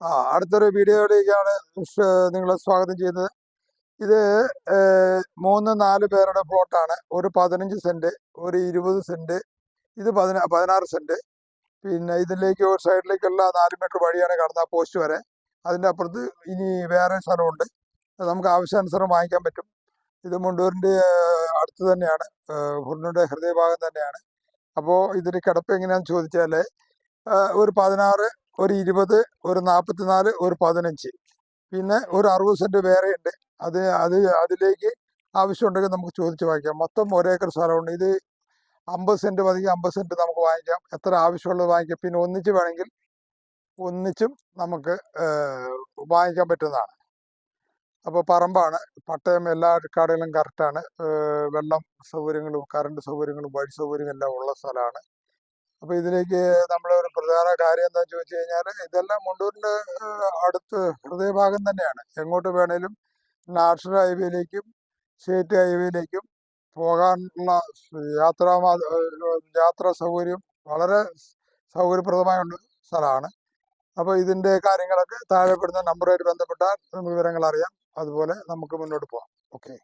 ആ അടുത്തൊരു വീഡിയോയിലേക്കാണ് നിങ്ങളെ സ്വാഗതം ചെയ്യുന്നത്. ഇത് മൂന്ന് നാല് പേരുടെ പ്ലോട്ടാണ്. ഒരു പതിനഞ്ച് സെന്റ് ഒരു ഇരുപത് സെന്റ് ഇത് പതിന പതിനാറ് സെന്റ് പിന്നെ ഇതിലേക്ക് ഒരു സൈഡിലേക്കുള്ള നാല് മീറ്റർ വഴിയാണ് കടന്ന പോസ്റ്റ് വരെ. അതിന്റെ അപ്പുറത്ത് ഇനി വേറെ സ്ഥലമുണ്ട്. നമുക്ക് ആവശ്യാനുസരണം വാങ്ങിക്കാൻ പറ്റും. ഇത് മുണ്ടൂരിന്റെ അടുത്ത് തന്നെയാണ്. ഏഹ്, ഹൃദയഭാഗം തന്നെയാണ്. അപ്പോൾ ഇതിന് കിടപ്പ് എങ്ങനെയാണെന്ന് ചോദിച്ചാൽ ഒരു പതിനാറ് ഒരു ഇരുപത് ഒരു നാൽപ്പത്തിനാല് ഒരു പതിനഞ്ച്. പിന്നെ ഒരു അറുപത് സെന്റ് വേറെ ഉണ്ട്. അത് അത് അതിലേക്ക് ആവശ്യമുണ്ടെങ്കിൽ നമുക്ക് ചോദിച്ച് വാങ്ങിക്കാം. മൊത്തം ഒരേക്കർ സ്ഥലമുണ്ട്. ഇത് അമ്പത് സെന്റ് മതി അമ്പത് സെന്റ് നമുക്ക് വാങ്ങിക്കാം. എത്ര ആവശ്യമുള്ളത് വാങ്ങിക്കാം. പിന്നെ ഒന്നിച്ച് വേണമെങ്കിൽ ഒന്നിച്ചും നമുക്ക് വാങ്ങിക്കാൻ പറ്റുന്നതാണ്. അപ്പോൾ പറമ്പാണ്. പട്ടയം എല്ലാ കടയിലും കറക്റ്റാണ്. വെള്ളം സൗകര്യങ്ങളും കറണ്ട് സൗകര്യങ്ങളും വഴി സൗകര്യവും എല്ലാം ഉള്ള സ്ഥലമാണ്. അപ്പോൾ ഇതിലേക്ക് നമ്മുടെ ഒരു പ്രധാന കാര്യം എന്താ ചോദിച്ചു കഴിഞ്ഞാൽ ഇതെല്ലാം മുണ്ടൂരിന്റെ അടുത്ത് ഹൃദയഭാഗം തന്നെയാണ്. എങ്ങോട്ട് വേണേലും നാഷണൽ ഹൈവേയിലേക്കും സ്റ്റേറ്റ് ഹൈവേയിലേക്കും പോകാനുള്ള യാത്രാ യാത്രാ സൗകര്യം വളരെ സൗകര്യപ്രദമായ സ്ഥലമാണ്. അപ്പോൾ ഇതിന്റെ കാര്യങ്ങളൊക്കെ താഴെപ്പെടുന്ന നമ്പറുമായിട്ട് ബന്ധപ്പെട്ടാൽ വിവരങ്ങൾ അറിയാം അതുപോലെ നമുക്ക് മുന്നോട്ട് പോകാം. ഓക്കെ.